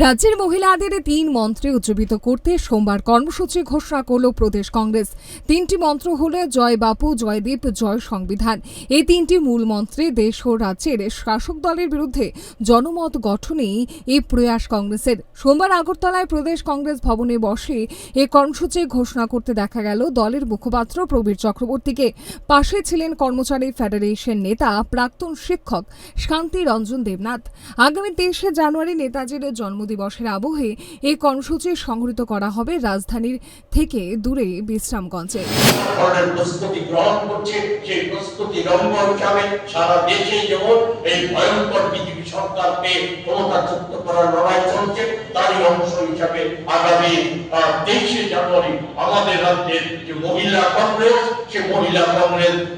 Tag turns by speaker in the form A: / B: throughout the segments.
A: রাজ্যের মহিলাদের তিন মন্ত্রে উজ্জীবিত করতে সোমবার কর্মসূচি ঘোষণা করল প্রদেশ কংগ্রেস। তিনটি মন্ত্র হল, জয় বাপু জয়দীপ জয় সংবিধান। এই তিনটি মূল মন্ত্রে দেশ ও রাজ্যের শাসক দলের বিরুদ্ধে জনমত গঠনেই এই প্রয়াস কংগ্রেসের। সোমবার আগরতলায় প্রদেশ কংগ্রেস ভবনে বসে এ কর্মসূচি ঘোষণা করতে দেখা গেল দলের মুখপাত্র প্রবীর চক্রবর্তীকে। পাশে ছিলেন কর্মচারী ফেডারেশন নেতা, প্রাক্তন শিক্ষক শান্তি রঞ্জন দেবনাথ। আগামী তেইশে জানুয়ারি নেতাজির জন্মদিবসের আবহে এই কর্মসূচি সংগঠিত করা হবে রাজধানীর থেকে দূরে বিশ্রামগঞ্জে।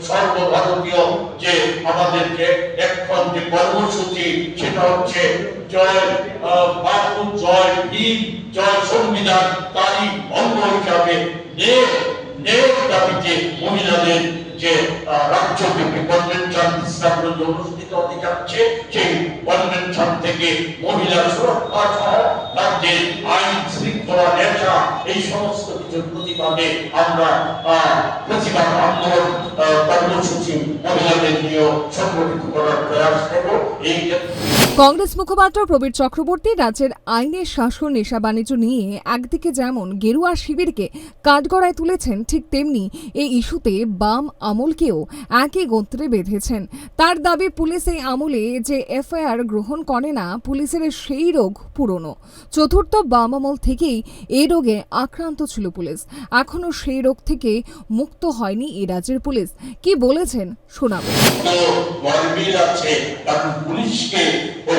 B: সর্বভারতীয় যে আমাদের যে এখন যে কর্মসূচি সেটা হচ্ছে। জয় জয় ভীম, জয় সংবিধান, তারই অঙ্গ হিসাবে দাবিতে মহিলাদের যে রাজ্যব্যাপী কনভেনশন অনুষ্ঠিত হতে যাচ্ছে সেই কনভেনশন থেকে মহিলা সুরক্ষা সহ রাজ্যের আইন, শৃঙ্খলা এই সমস্ত কিছুর প্রতিবাদে আমরা প্রতিবাদ আন্দোলন কর্মসূচি মহিলাদের নিয়ে সংগঠিত করার প্রয়াস করব। এই
A: কংগ্রেস মুখপাত্র প্রবীর চক্রবর্তী রাজ্যের আইনের শাসন নেশা বাণিজ্য নিয়ে একদিকে যেমন গেরুয়া শিবিরকে কাঠগড়ায় তুলেছেন, ঠিক তেমনি এই ইস্যুতে বাম আমলকেও একই গোত্রে বেঁধেছেন। তার দাবি, পুলিশ এই আমলে যে এফআইআর গ্রহণ করে না, পুলিশের সেই রোগ পুরনো। চতুর্থ বাম আমল থেকেই এই রোগে আক্রান্ত ছিল পুলিশ। এখনও সেই রোগ থেকে মুক্ত হয়নি এই রাজ্যের পুলিশ। কি বলেছেন? শোনাবো।
B: গরমিল পুলিশকে ওই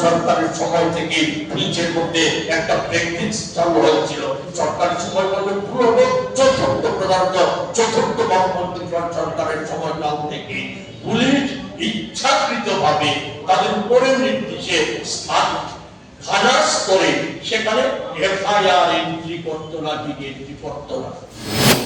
B: সরকারের সময় থেকে পুলিশের মধ্যে একটা প্র্যাকটিস চালু হয়েছিল। সরকারের সময় বলতে পুরনো চতুর্থ প্রধানত চতুর্থ বামপন্থী ফ্রন্ট সরকারের সময়কাল থেকে পুলিশ ইচ্ছাকৃত ভাবে তাদের উপরের নির্দেশে স্থান খালাস করে সেখানে এফআইআর এন্ট্রি করতো না করতো না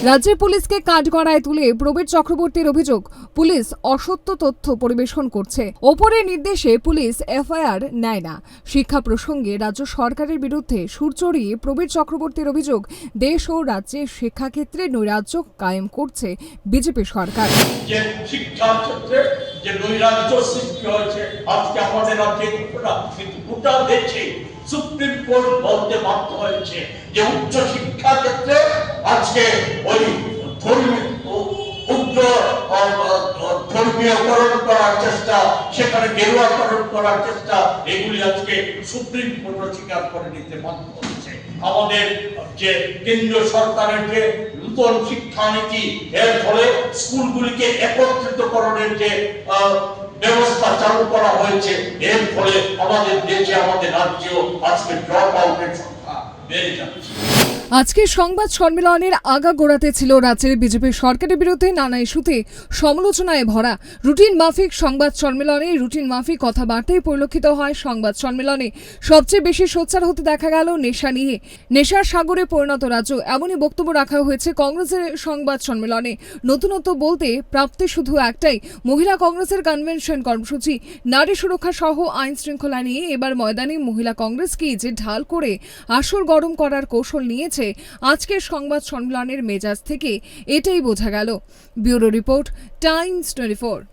A: রাজ্যের পুলিশকে কাঠগড়ায় তুলে প্রবীর চক্রবর্তীর অভিযোগ পুলিশ অসত্য তথ্য পরিবেশন করছে। ওপরের নির্দেশে পুলিশ এফআইআর নেয় না। শিক্ষা প্রসঙ্গে রাজ্য সরকারের বিরুদ্ধে সুর চড়িয়ে প্রবীর চক্রবর্তীর অভিযোগ দেশ ও রাজ্যের শিক্ষাক্ষেত্রে নৈরাজ্য কায়েম করছে বিজেপি সরকার।
B: যে নৈরাজ্য সৃষ্টি হয়েছে, আজকে আমাদের রাজ্যে কিন্তু গোটা দেশে সুপ্রিম কোর্ট বলতে বাধ্য হয়েছে যে উচ্চ শিক্ষা ক্ষেত্রে আজকে ওই ধর্মীয়করণ করার চেষ্টা, সেখানে গেরুয়াকরণ করার চেষ্টা, এগুলি আজকে সুপ্রিম কোর্ট স্বীকার করে নিতে বাধ্য হচ্ছে আমাদের যে কেন্দ্রীয় সরকারের যে নূতন শিক্ষানীতি এর ফলে স্কুলগুলিকে একত্রিতকরণের যে ব্যবস্থা চালু করা হয়েছে, এর ফলে আমাদের দেশে, আমাদের রাজ্যেও আজকে ড্রপ আউটের সংখ্যা বেড়ে যাচ্ছে।
A: আজকের সংবাদ সম্মেলনের আগা গোড়াতে ছিল রাজ্যের বিজেপি সরকারের বিরুদ্ধে নানা ইস্যুতে সমালোচনায় ভরা। রুটিন মাফিক সংবাদ সম্মেলনে রুটিন মাফিক কথাবার্তায় পরিলক্ষিত হয় সংবাদ সম্মেলনে। সবচেয়ে বেশি সোচ্চার হতে দেখা গেল নেশা নিয়ে। নেশার সাগরে পরিণত রাজ্য, এমনই বক্তব্য রাখা হয়েছে কংগ্রেসের সংবাদ সম্মেলনে। নতুনত্ব বলতে প্রাপ্তি শুধু একটাই, মহিলা কংগ্রেসের কনভেনশন কর্মসূচি। নারী সুরক্ষা সহ আইন শৃঙ্খলা নিয়ে এবার ময়দানে মহিলা কংগ্রেসকে যে ঢাল করে আসর গরম করার কৌশল নিয়েছে আজকের সংবাদ সম্মেলনের মেজাজ থেকে এটাই বোঝা গেল। Bureau report Times twenty